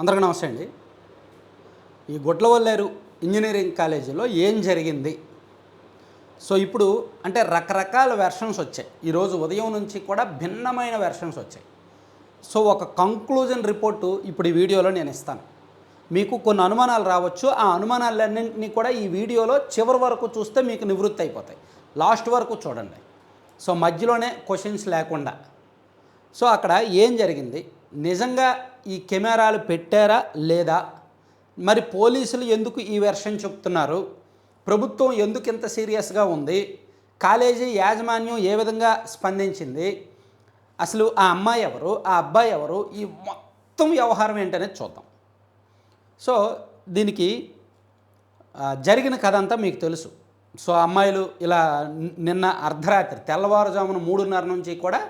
అందరికీ నమస్తే అండి. ఈ గుడ్లవల్లేరు ఇంజనీరింగ్ కాలేజీలో ఏం జరిగింది? సో ఇప్పుడు అంటే రకరకాల వెర్షన్స్ వచ్చాయి. ఈరోజు ఉదయం నుంచి కూడా భిన్నమైన వెర్షన్స్ వచ్చాయి. సో ఒక కంక్లూజన్ రిపోర్టు ఇప్పుడు ఈ వీడియోలో నేను ఇస్తాను. మీకు కొన్ని అనుమానాలు రావచ్చు. ఆ అనుమానాలన్నింటినీ కూడా ఈ వీడియోలో చివరి వరకు చూస్తే మీకు నివృత్తి అయిపోతాయి. లాస్ట్ వరకు చూడండి. సో మధ్యలోనే క్వశ్చన్స్ లేకుండా. సో అక్కడ ఏం జరిగింది? నిజంగా ఈ కెమెరాలు పెట్టారా లేదా? మరి పోలీసులు ఎందుకు ఈ వెర్షన్ చెప్తున్నారు? ప్రభుత్వం ఎందుకు ఇంత సీరియస్గా ఉంది? కాలేజీ యాజమాన్యం ఏ విధంగా స్పందించింది? అసలు ఆ అమ్మాయి ఎవరు? ఆ అబ్బాయి ఎవరు? ఈ మొత్తం వ్యవహారం ఏంటనేది చూద్దాం. సో దీనికి జరిగిన కథ అంతా మీకు తెలుసు. సో అమ్మాయిలు ఇలా నిన్న అర్ధరాత్రి తెల్లవారుజామున మూడున్నర నుంచి కూడా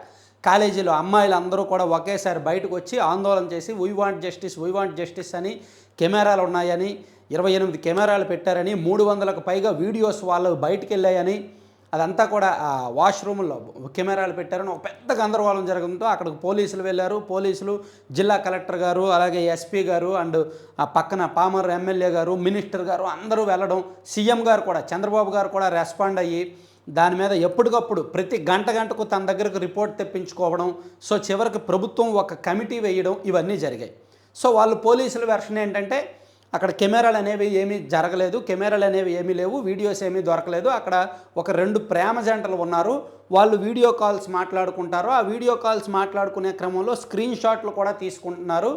కాలేజీలో అమ్మాయిలు అందరూ కూడా ఒకేసారి బయటకు వచ్చి ఆందోళన చేసి we want justice we want justice అని కెమెరాలు ఉన్నాయని ఇరవై ఎనిమిది కెమెరాలు పెట్టారని మూడు వందలకు పైగా వీడియోస్ వాళ్ళు బయటికి వెళ్ళాయని అదంతా కూడా ఆ వాష్రూమ్లో కెమెరాలు పెట్టారని ఒక పెద్ద గందరగోళం జరగడంతో అక్కడికి పోలీసులు వెళ్ళారు. పోలీసులు జిల్లా కలెక్టర్ గారు అలాగే ఎస్పీ గారు అండ్ ఆ పక్కన పామర్ ఎమ్మెల్యే గారు మినిస్టర్ గారు అందరూ వెళ్ళడం సీఎం గారు కూడా చంద్రబాబు గారు కూడా రెస్పాండ్ అయ్యి దాని మీద ఎప్పటికప్పుడు ప్రతి గంట గంటకు తన దగ్గరకు రిపోర్ట్ తెప్పించుకోవడం సో చివరికి ప్రభుత్వం ఒక కమిటీ వేయడం ఇవన్నీ జరిగాయి. సో వాళ్ళు పోలీసుల వెర్షన్ ఏంటంటే అక్కడ కెమెరాలు అనేవి ఏమీ జరగలేదు కెమెరాలు అనేవి ఏమీ లేవు వీడియోస్ ఏమీ దొరకలేదు. అక్కడ ఒక రెండు ప్రేమ జంటలు ఉన్నారు. వాళ్ళు వీడియో కాల్స్ మాట్లాడుకుంటారు. ఆ వీడియో కాల్స్ మాట్లాడుకునే క్రమంలో స్క్రీన్ షాట్లు కూడా తీసుకుంటున్నారు.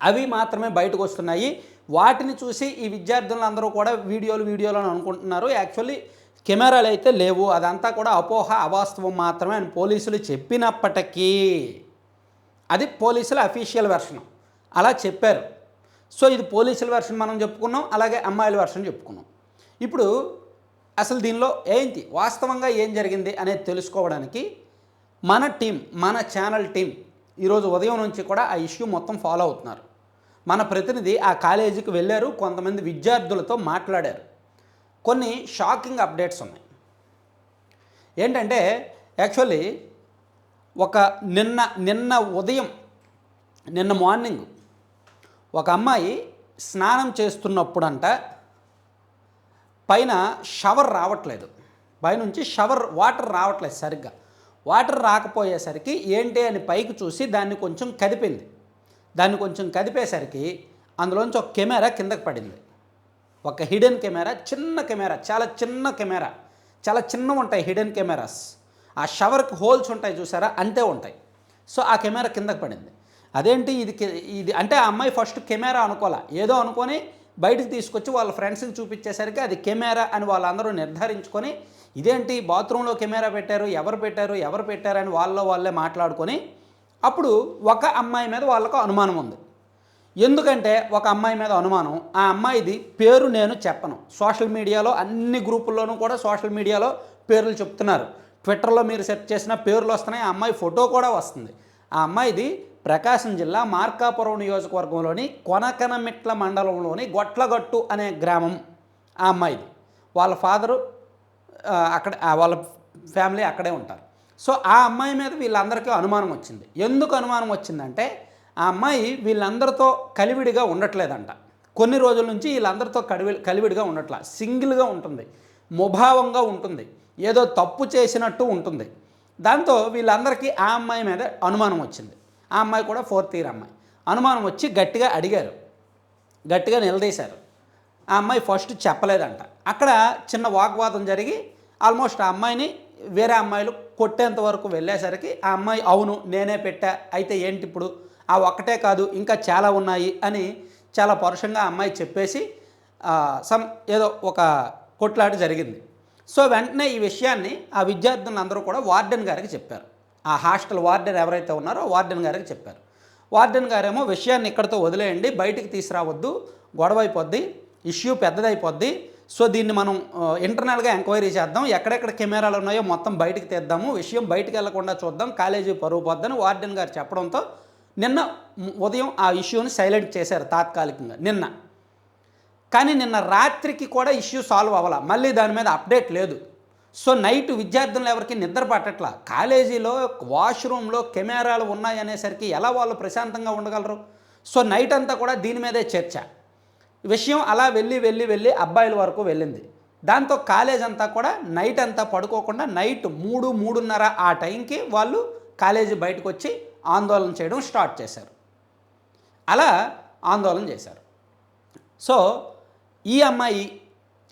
అవి మాత్రమే బయటకు వస్తున్నాయి. వాటిని చూసి ఈ విద్యార్థులందరూ కూడా వీడియోలు వీడియోలు అని అనుకుంటున్నారు. యాక్చువల్లీ కెమెరాలు అయితే లేవు. అదంతా కూడా అపోహ అవాస్తవం మాత్రమే అని పోలీసులు చెప్పినప్పటికీ అది పోలీసుల అఫీషియల్ వెర్షన్. అలా చెప్పారు. సో ఇది పోలీసుల వెర్షన్ మనం చెప్పుకున్నాం. అలాగే అమ్మాయిల వెర్షన్ చెప్పుకున్నాం. ఇప్పుడు అసలు దీనిలో ఏంటి? వాస్తవంగా ఏం జరిగింది అనేది తెలుసుకోవడానికి మన టీం మన ఛానల్ టీం ఈరోజు ఉదయం నుంచి కూడా ఆ ఇష్యూ మొత్తం ఫాలో అవుతున్నారు. మన ప్రతినిధి ఆ కాలేజీకి వెళ్ళారు. కొంతమంది విద్యార్థులతో మాట్లాడారు. కొన్ని షాకింగ్ అప్డేట్స్ ఉన్నాయి. ఏంటంటే యాక్చువల్లీ ఒక నిన్న నిన్న ఉదయం నిన్న మార్నింగ్ ఒక అమ్మాయి స్నానం చేస్తున్నప్పుడంట పైన షవర్ రావట్లేదు. పైనుంచి షవర్ వాటర్ రావట్లేదు సరిగ్గా. వాటర్ రాకపోయేసరికి ఏంటి అని పైకి చూసి దాన్ని కొంచెం కదిపింది. దాన్ని కొంచెం కదిపేసరికి అందులోంచి ఒక కెమెరా కిందకి పడింది. ఒక హిడెన్ కెమెరా చిన్న కెమెరా చాలా చిన్న కెమెరా చాలా చిన్నవి ఉంటాయి హిడెన్ కెమెరాస్. ఆ షవర్కి హోల్స్ ఉంటాయి చూసారా? అంతే ఉంటాయి. సో ఆ కెమెరా కిందకి పడింది. అదేంటి? ఇది ఇది అంటే ఆ అమ్మాయి ఫస్ట్ కెమెరా అనుకోలే ఏదో అనుకొని బయటకు తీసుకొచ్చి వాళ్ళ ఫ్రెండ్స్కి చూపించేసరికి అది కెమెరా అని వాళ్ళందరూ నిర్ధారించుకొని ఇదేంటి? బాత్రూంలో కెమెరా పెట్టారు ఎవరు పెట్టారు ఎవరు పెట్టారు అని వాళ్ళలో వాళ్ళే మాట్లాడుకొని అప్పుడు ఒక అమ్మాయి మీద వాళ్ళకు అనుమానం ఉంది. ఎందుకంటే ఒక అమ్మాయి మీద అనుమానం ఆ అమ్మాయిది పేరు నేను చెప్పను. సోషల్ మీడియాలో అన్ని గ్రూపుల్లోనూ కూడా సోషల్ మీడియాలో పేర్లు చెప్తున్నారు. ట్విట్టర్లో మీరు సెర్చ్ చేసిన పేర్లు వస్తున్నాయి ఆ అమ్మాయి ఫోటో కూడా వస్తుంది. ఆ అమ్మాయిది ప్రకాశం జిల్లా మార్కాపురం నియోజకవర్గంలోని కొనకనమిట్ల మండలంలోని గొట్లగట్టు అనే గ్రామం ఆ అమ్మాయిది. వాళ్ళ ఫాదరు అక్కడ వాళ్ళ ఫ్యామిలీ అక్కడే ఉంటారు. సో ఆ అమ్మాయి మీద వీళ్ళందరికీ అనుమానం వచ్చింది. ఎందుకు అనుమానం వచ్చిందంటే ఆ అమ్మాయి వీళ్ళందరితో కలివిడిగా ఉండట్లేదంట. కొన్ని రోజుల నుంచి వీళ్ళందరితో కలివి కలివిడిగా ఉండట్లా. సింగిల్గా ఉంటుంది. ముభావంగా ఉంటుంది. ఏదో తప్పు చేసినట్టు ఉంటుంది. దాంతో వీళ్ళందరికీ ఆ అమ్మాయి మీద అనుమానం వచ్చింది. ఆ అమ్మాయి కూడా ఫోర్త్ ఇయర్ అమ్మాయి. అనుమానం వచ్చి గట్టిగా అడిగారు. గట్టిగా నిలదీశారు. ఆ అమ్మాయి ఫస్ట్ చెప్పలేదంట. అక్కడ చిన్న వాగ్వాదం జరిగి ఆల్మోస్ట్ ఆ అమ్మాయిని వేరే అమ్మాయిలు కొట్టేంత వరకు వెళ్ళేసరికి ఆ అమ్మాయి అవును నేనే పెట్టా అయితే ఏంటి ఇప్పుడు ఆ ఒక్కటే కాదు ఇంకా చాలా ఉన్నాయి అని చాలా పరుషంగా అమ్మాయి చెప్పేసి సమ్ ఏదో ఒక కొట్లాట జరిగింది. సో వెంటనే ఈ విషయాన్ని ఆ విద్యార్థులందరూ కూడా వార్డెన్ గారికి చెప్పారు. ఆ హాస్టల్ వార్డెన్ ఎవరైతే ఉన్నారో వార్డెన్ గారికి చెప్పారు. వార్డెన్ గారేమో విషయాన్ని ఇక్కడితో వదిలేయండి బయటికి తీసుకురావద్దు గొడవ అయిపోద్ది ఇష్యూ పెద్దదైపోద్ది. సో దీన్ని మనం ఇంటర్నల్గా ఎంక్వైరీ చేద్దాం ఎక్కడెక్కడ కెమెరాలు ఉన్నాయో మొత్తం బయటికి తీద్దాము విషయం బయటికి వెళ్ళకుండా చూద్దాం కాలేజీ పరువు పోద్దని వార్డెన్ గారు చెప్పడంతో నిన్న ఉదయం ఆ ఇష్యూని సైలెంట్ చేశారు తాత్కాలికంగా నిన్న. కానీ నిన్న రాత్రికి కూడా ఇష్యూ సాల్వ్ అవ్వాల. మళ్ళీ దాని మీద అప్డేట్ లేదు. సో నైట్ విద్యార్థులు ఎవరికి నిద్ర పట్టట్లా? కాలేజీలో వాష్రూమ్లో కెమెరాలు ఉన్నాయనేసరికి ఎలా వాళ్ళు ప్రశాంతంగా ఉండగలరు? సో నైట్ అంతా కూడా దీని మీదే చర్చ. విషయం అలా వెళ్ళి వెళ్ళి వెళ్ళి అబ్బాయిల వరకు వెళ్ళింది. దాంతో కాలేజ్ అంతా కూడా నైట్ అంతా పడుకోకుండా నైట్ మూడు మూడున్నర ఆ టైంకి వాళ్ళు కాలేజీ బయటకు వచ్చి ఆందోళన చేయడం స్టార్ట్ చేశారు. అలా ఆందోళన చేశారు. సో ఈ అమ్మాయి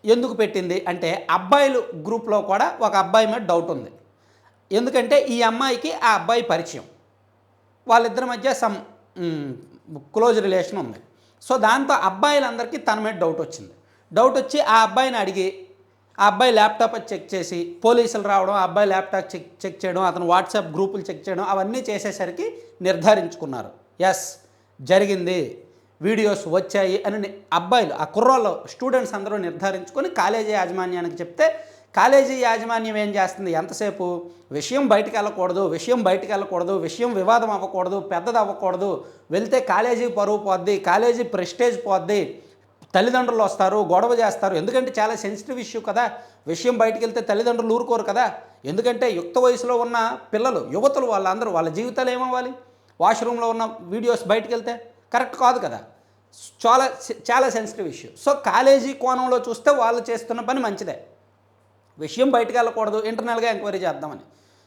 ఎందుకు పెట్టింది అంటే అబ్బాయిలు గ్రూప్లో కూడా ఒక అబ్బాయి మీద డౌట్ ఉంది. ఎందుకంటే ఈ అమ్మాయికి ఆ అబ్బాయి పరిచయం. వాళ్ళిద్దరి మధ్య సమ్ క్లోజ్ రిలేషన్ ఉంది. సో దాంతో అబ్బాయిలందరికీ తన మీద డౌట్ వచ్చింది. డౌట్ వచ్చి ఆ అబ్బాయిని అడిగి ఆ అబ్బాయి ల్యాప్టాప్ చెక్ చేసి పోలీసులు రావడం ఆ అబ్బాయి ల్యాప్టాప్ చెక్ చెక్ చేయడం అతను వాట్సాప్ గ్రూపులు చెక్ చేయడం అవన్నీ చేసేసరికి నిర్ధారించుకున్నారు. ఎస్ జరిగింది. వీడియోస్ వచ్చాయి అని అబ్బాయిలు ఆ కుర్రోళ్ళు స్టూడెంట్స్ అందరూ నిర్ధారించుకొని కాలేజీ యాజమాన్యానికి చెప్తే కాలేజీ యాజమాన్యం ఏం చేస్తుంది? ఎంతసేపు? విషయం బయటకు వెళ్ళకూడదు విషయం బయటికి వెళ్ళకూడదు విషయం వివాదం అవ్వకూడదు పెద్దది అవ్వకూడదు వెళ్తే కాలేజీ పరువు పోద్ది కాలేజీ ప్రెస్టేజ్ పోద్ది తల్లిదండ్రులు వస్తారు గొడవ చేస్తారు. ఎందుకంటే చాలా సెన్సిటివ్ ఇష్యూ కదా. విషయం బయటికి వెళ్తే తల్లిదండ్రులు ఊరుకోరు కదా. ఎందుకంటే యుక్త వయసులో ఉన్న పిల్లలు యువతులు వాళ్ళందరూ వాళ్ళ జీవితాలు ఏమవ్వాలి? వాష్రూమ్లో ఉన్న వీడియోస్ బయటికి వెళ్తే కరెక్ట్ కాదు కదా. చాలా చాలా సెన్సిటివ్ ఇష్యూ సో కాలేజీ కోణంలో చూస్తే వాళ్ళు చేస్తున్న పని మంచిదే. విషయం బయటకు వెళ్ళకూడదు. ఇంటర్నల్గా ఎంక్వైరీ చేద్దామని.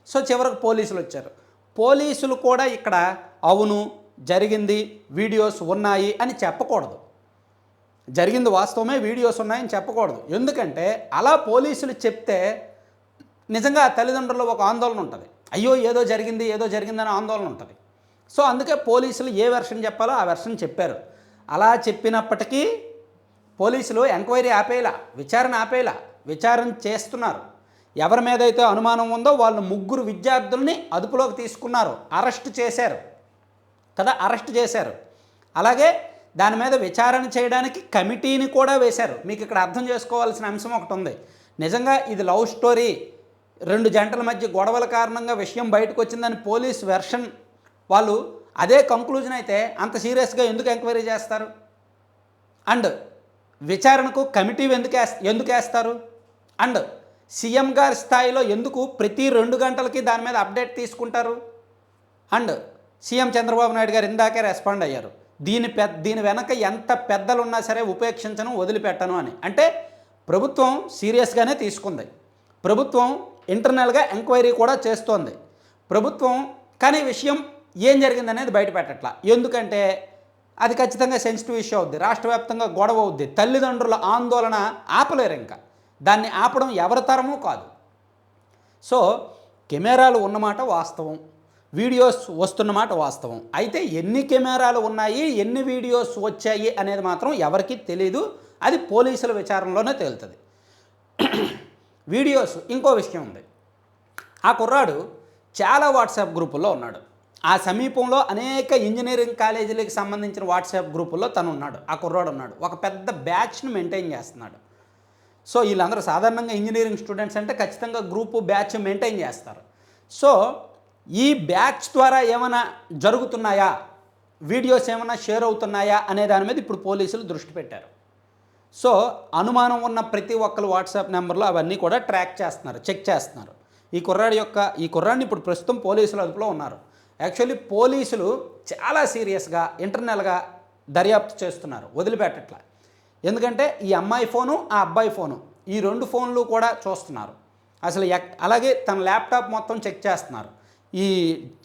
సో చివరకు పోలీసులు వచ్చారు. పోలీసులు కూడా ఇక్కడ అవును జరిగింది వీడియోస్ ఉన్నాయి అని చెప్పకూడదు. జరిగింది వాస్తవమే వీడియోస్ ఉన్నాయని చెప్పకూడదు. ఎందుకంటే అలా పోలీసులు చెప్తే నిజంగా తల్లిదండ్రుల్లో ఒక ఆందోళన ఉంటుంది. అయ్యో ఏదో జరిగింది ఏదో జరిగిందని ఆందోళన ఉంటుంది. సో అందుకే పోలీసులు ఏ వెర్షన్ చెప్పాలో ఆ వెర్షన్ చెప్పారు. అలా చెప్పినప్పటికీ పోలీసులు ఎంక్వైరీ ఆపేలా విచారణ ఆపేలా విచారణ చేస్తున్నారు. ఎవరి మీద అయితే అనుమానం ఉందో వాళ్ళు ముగ్గురు విద్యార్థుల్ని అదుపులోకి తీసుకున్నారు. అరెస్ట్ చేశారు. కదా అరెస్ట్ చేశారు. అలాగే దాని మీద విచారణ చేయడానికి కమిటీని కూడా వేశారు. మీకు ఇక్కడ అర్థం చేసుకోవాల్సిన అంశం ఒకటి ఉంది. నిజంగా ఇది లవ్ స్టోరీ. రెండు జంటల మధ్య గొడవల కారణంగా విషయం బయటకు వచ్చిందని పోలీస్ వెర్షన్ వాళ్ళు అదే కంక్లూజన్ అయితే అంత సీరియస్గా ఎందుకు ఎంక్వైరీ చేస్తారు? అండ్ విచారణకు కమిటీ ఎందుకు ఎందుకు వేస్తారు? అండ్ సీఎం గారి స్థాయిలో ఎందుకు ప్రతి రెండు గంటలకి దాని మీద అప్డేట్ తీసుకుంటారు? అండ్ సీఎం చంద్రబాబు నాయుడు గారు ఇందాకే రెస్పాండ్ అయ్యారు. దీని పెద్ద దీని వెనక ఎంత పెద్దలు ఉన్నా సరే ఉపేక్షించను వదిలిపెట్టను అని. అంటే ప్రభుత్వం సీరియస్గానే తీసుకుంది. ప్రభుత్వం ఇంటర్నల్గా ఎంక్వైరీ కూడా చేస్తోంది. ప్రభుత్వం కానీ విషయం ఏం జరిగిందనేది బయటపెట్టట్లా. ఎందుకంటే అది ఖచ్చితంగా సెన్సిటివ్ ఇష్యూ అవుద్ది. రాష్ట్ర వ్యాప్తంగా గొడవ అవుద్ది. తల్లిదండ్రుల ఆందోళన ఆపలేరు ఇంకా. దాన్ని ఆపడం ఎవరి తరమూ కాదు. సో కెమెరాలు ఉన్నమాట వాస్తవం. వీడియోస్ వస్తున్నమాట వాస్తవం. అయితే ఎన్ని కెమెరాలు ఉన్నాయి ఎన్ని వీడియోస్ వచ్చాయి అనేది మాత్రం ఎవరికీ తెలీదు. అది పోలీసుల విచారణలోనే తేలుతుంది. వీడియోస్ ఇంకో విషయం ఉంది. ఆ కుర్రాడు చాలా వాట్సాప్ గ్రూపుల్లో ఉన్నాడు. ఆ సమీపంలో అనేక ఇంజనీరింగ్ కాలేజీలకు సంబంధించిన వాట్సాప్ గ్రూపుల్లో తను ఉన్నాడు. ఆ కుర్రాడు ఉన్నాడు. ఒక పెద్ద బ్యాచ్ను మెయింటైన్ చేస్తున్నాడు. సో వీళ్ళందరూ సాధారణంగా ఇంజనీరింగ్ స్టూడెంట్స్ అంటే ఖచ్చితంగా గ్రూపు బ్యాచ్ మెయింటైన్ చేస్తారు. సో ఈ బ్యాచ్ ద్వారా ఏమైనా జరుగుతున్నాయా? వీడియోస్ ఏమైనా షేర్ అవుతున్నాయా? అనే దాని మీద ఇప్పుడు పోలీసులు దృష్టి పెట్టారు. సో అనుమానం ఉన్న ప్రతి ఒక్కరు వాట్సాప్ నెంబర్లో అవన్నీ కూడా ట్రాక్ చేస్తున్నారు చెక్ చేస్తున్నారు. ఈ కుర్రాడి యొక్క ఈ కుర్రాడిని ఇప్పుడు ప్రస్తుతం పోలీసులు అదుపులో ఉన్నారు. యాక్చువల్లీ పోలీసులు చాలా సీరియస్గా ఇంటర్నల్గా దర్యాప్తు చేస్తున్నారు వదిలిపెట్టట్లా. ఎందుకంటే ఈ అమ్మాయి ఫోను ఆ అబ్బాయి ఫోను ఈ రెండు ఫోన్లు కూడా చూస్తున్నారు. అసలు ఎక్ అలాగే తన ల్యాప్టాప్ మొత్తం చెక్ చేస్తున్నారు. ఈ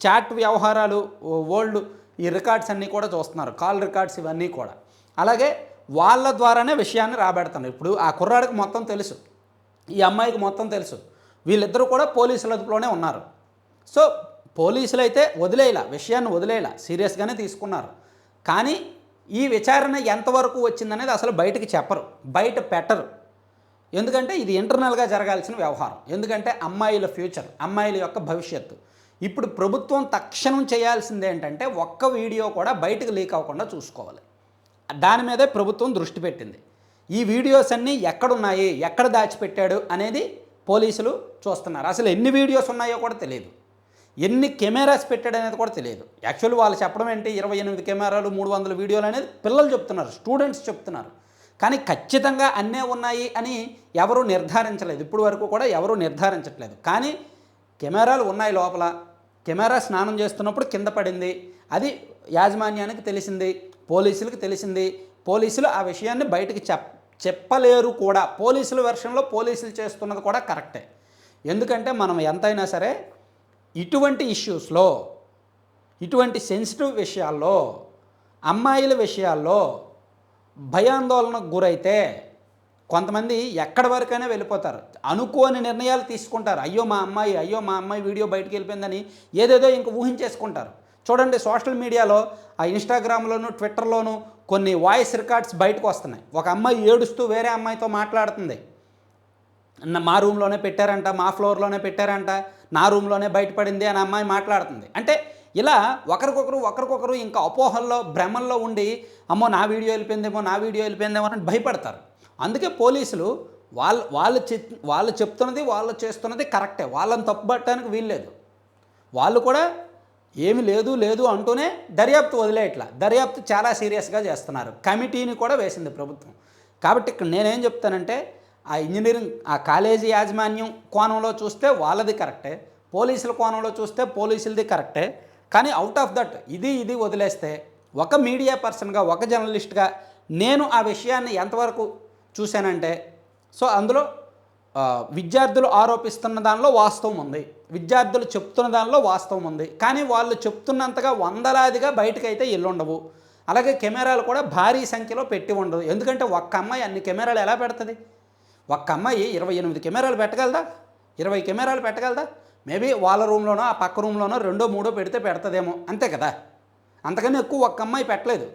చాట్ వ్యవహారాలు ఓల్డ్ ఈ రికార్డ్స్ అన్నీ కూడా చూస్తున్నారు. కాల్ రికార్డ్స్ ఇవన్నీ కూడా. అలాగే వాళ్ళ ద్వారానే విషయాన్ని రాబెడతాను. ఇప్పుడు ఆ కుర్రాడికి మొత్తం తెలుసు. ఈ అమ్మాయికి మొత్తం తెలుసు. వీళ్ళిద్దరూ కూడా పోలీసుల అదుపులోనే ఉన్నారు. సో పోలీసులు అయితే వదిలేలా విషయాన్ని వదిలేలా సీరియస్గానే తీసుకున్నారు. కానీ ఈ విచారణ ఎంతవరకు వచ్చిందనేది అసలు బయటకు చెప్పరు. బయట పెట్టరు. ఎందుకంటే ఇది ఇంటర్నల్గా జరగాల్సిన వ్యవహారం. ఎందుకంటే అమ్మాయిల ఫ్యూచర్ అమ్మాయిల యొక్క భవిష్యత్తు. ఇప్పుడు ప్రభుత్వం తక్షణం చేయాల్సింది ఏంటంటే ఒక్క వీడియో కూడా బయటకు లీక్ అవ్వకుండా చూసుకోవాలి. దాని మీదే ప్రభుత్వం దృష్టి పెట్టింది. ఈ వీడియోస్ అన్నీ ఎక్కడున్నాయి ఎక్కడ దాచిపెట్టాడు అనేది పోలీసులు చూస్తున్నారు. అసలు ఎన్ని వీడియోస్ ఉన్నాయో కూడా తెలియదు. ఎన్ని కెమెరాస్ పెట్టాడు అనేది కూడా తెలియదు. యాక్చువల్లీ వాళ్ళు చెప్పడం ఏంటి ఇరవై ఎనిమిది కెమెరాలు మూడు వందల వీడియోలు అనేది పిల్లలు చెప్తున్నారు స్టూడెంట్స్ చెప్తున్నారు. కానీ ఖచ్చితంగా అన్నే ఉన్నాయి అని ఎవరూ నిర్ధారించలేదు. ఇప్పుడు వరకు కూడా ఎవరూ నిర్ధారించట్లేదు. కానీ కెమెరాలు ఉన్నాయి లోపల. కెమెరా స్నానం చేస్తున్నప్పుడు కింద పడింది. అది యాజమాన్యానికి తెలిసింది పోలీసులకు తెలిసింది. పోలీసులు ఆ విషయాన్ని బయటకు చెప్ చెప్పలేరు కూడా. పోలీసుల వెర్షన్లో పోలీసులు చేస్తున్నది కూడా కరెక్టే. ఎందుకంటే మనం ఎంతైనా సరే ఇటువంటి ఇష్యూస్లో ఇటువంటి సెన్సిటివ్ విషయాల్లో అమ్మాయిల విషయాల్లో భయాందోళనకు గురైతే కొంతమంది ఎక్కడి వరకైనా వెళ్ళిపోతారు. అనుకోని నిర్ణయాలు తీసుకుంటారు. అయ్యో మా అమ్మాయి అయ్యో మా అమ్మాయి వీడియో బయటకు వెళ్ళిపోయిందని ఏదేదో ఇంక ఊహించేసుకుంటారు. చూడండి సోషల్ మీడియాలో ఆ ఇన్స్టాగ్రామ్లోను ట్విట్టర్లోను కొన్ని వాయిస్ రికార్డ్స్ బయటకు వస్తున్నాయి. ఒక అమ్మాయి ఏడుస్తూ వేరే అమ్మాయితో మాట్లాడుతుంది. మా రూమ్లోనే పెట్టారంట మా ఫ్లోర్లోనే పెట్టారంట నా రూమ్లోనే బయటపడింది అని అమ్మాయి మాట్లాడుతుంది. అంటే ఇలా ఒకరికొకరు ఒకరికొకరు ఇంకా అపోహల్లో భ్రమల్లో ఉండి అమ్మో నా వీడియో వెళ్ళిపోయిందేమో నా వీడియో వెళ్ళిపోయిందేమో అని భయపడతారు. అందుకే పోలీసులు వాళ్ళు వాళ్ళు చెప్ వాళ్ళు చెప్తున్నది వాళ్ళు చేస్తున్నది కరెక్టే. వాళ్ళని తప్పుపట్టడానికి వీల్లేదు. వాళ్ళు కూడా ఏమి లేదు లేదు అంటూనే దర్యాప్తు వదిలేయట్లా దర్యాప్తు చాలా సీరియస్గా చేస్తున్నారు. కమిటీని కూడా వేసింది ప్రభుత్వం. కాబట్టి ఇక్కడ నేనేం చెప్తానంటే ఆ ఇంజనీరింగ్ ఆ కాలేజీ యాజమాన్యం కోణంలో చూస్తే వాళ్ళది కరెక్టే. పోలీసుల కోణంలో చూస్తే పోలీసులది కరెక్టే. కానీ అవుట్ ఆఫ్ దట్ ఇది ఇది వదిలేస్తే ఒక మీడియా పర్సన్గా ఒక జర్నలిస్ట్గా నేను ఆ విషయాన్ని ఎంతవరకు చూశానంటే సో అందులో విద్యార్థులు ఆరోపిస్తున్న దానిలో వాస్తవం ఉంది. విద్యార్థులు చెప్తున్న దానిలో వాస్తవం ఉంది. కానీ వాళ్ళు చెప్తున్నంతగా వందలాదిగా బయటకైతే ఎల్లుండవు అలాగే కెమెరాలు కూడా భారీ సంఖ్యలో పెట్టి ఉండవు. ఎందుకంటే ఒక్క అమ్మాయి అన్ని కెమెరాలు ఎలా పెడుతుంది? ఒక్క అమ్మాయి ఇరవై ఎనిమిది కెమెరాలు పెట్టగలదా? ఇరవై కెమెరాలు పెట్టగలదా? మేబీ వాళ్ళ రూమ్లోనో ఆ పక్క రూమ్లోనో రెండో మూడో పెడితే పెడతదేమో. అంతే కదా? అంతకన్నా ఎక్కువ ఒక్క అమ్మాయి పెట్టలేదు.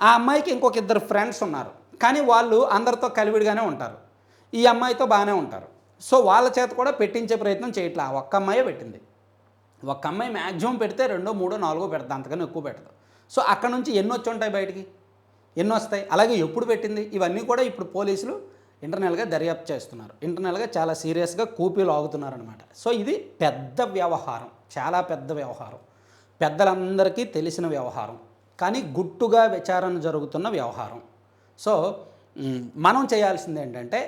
ఆ అమ్మాయికి ఇంకొక ఇద్దరు ఫ్రెండ్స్ ఉన్నారు. కానీ వాళ్ళు అందరితో కలివిడిగానే ఉంటారు. ఈ అమ్మాయితో బాగానే ఉంటారు. సో వాళ్ళ చేత కూడా పెట్టించే ప్రయత్నం చేయట్లా. ఒక్క అమ్మాయే పెట్టింది. ఒక్క అమ్మాయి మ్యాక్సిమం పెడితే రెండో మూడో నాలుగో పెడతా. అంతకన్నా ఎక్కువ పెట్టదు. సో అక్కడ నుంచి ఎన్ని వచ్చి ఉంటాయి బయటికి. ఎన్ని వస్తాయి. అలాగే ఎప్పుడు పెట్టింది? ఇవన్నీ కూడా ఇప్పుడు పోలీసులు ఇంటర్నల్గా దర్యాప్తు చేస్తున్నారు. ఇంటర్నల్గా చాలా సీరియస్గా కూపీలు ఆగుతున్నారనమాట సో ఇది పెద్ద వ్యవహారం. చాలా పెద్ద వ్యవహారం. పెద్దలందరికీ తెలిసిన వ్యవహారం. కానీ గుట్టుగా విచారణ జరుగుతున్న వ్యవహారం. సో మనం చేయాల్సింది ఏంటంటే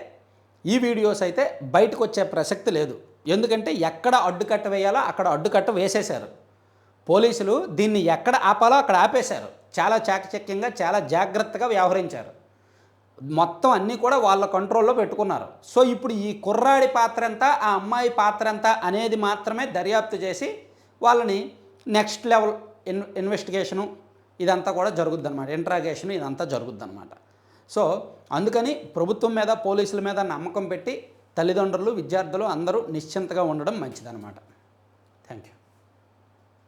ఈ వీడియోస్ అయితే బయటకు వచ్చే ప్రసక్తి లేదు. ఎందుకంటే ఎక్కడ అడ్డుకట్ట వేయాలో అక్కడ అడ్డుకట్ట వేసేశారు. పోలీసులు దీన్ని ఎక్కడ ఆపాలో అక్కడ ఆపేశారు. చాలా చాకచక్యంగా చాలా జాగ్రత్తగా వ్యవహరించారు. మొత్తం అన్నీ కూడా వాళ్ళ కంట్రోల్లో పెట్టుకున్నారు. సో ఇప్పుడు ఈ కుర్రాడి పాత్ర ఎంత ఆ అమ్మాయి పాత్ర ఎంత అనేది మాత్రమే దర్యాప్తు చేసి వాళ్ళని నెక్స్ట్ లెవెల్ ఇన్ ఇన్వెస్టిగేషను ఇదంతా కూడా జరుగుద్ది అనమాట ఇంట్రాగేషన్ ఇదంతా జరుగుద్ది అనమాట సో అందుకని ప్రభుత్వం మీద పోలీసుల మీద నమ్మకం పెట్టి తల్లిదండ్రులు విద్యార్థులు అందరూ నిశ్చింతగా ఉండడం మంచిదన్నమాట. Thank you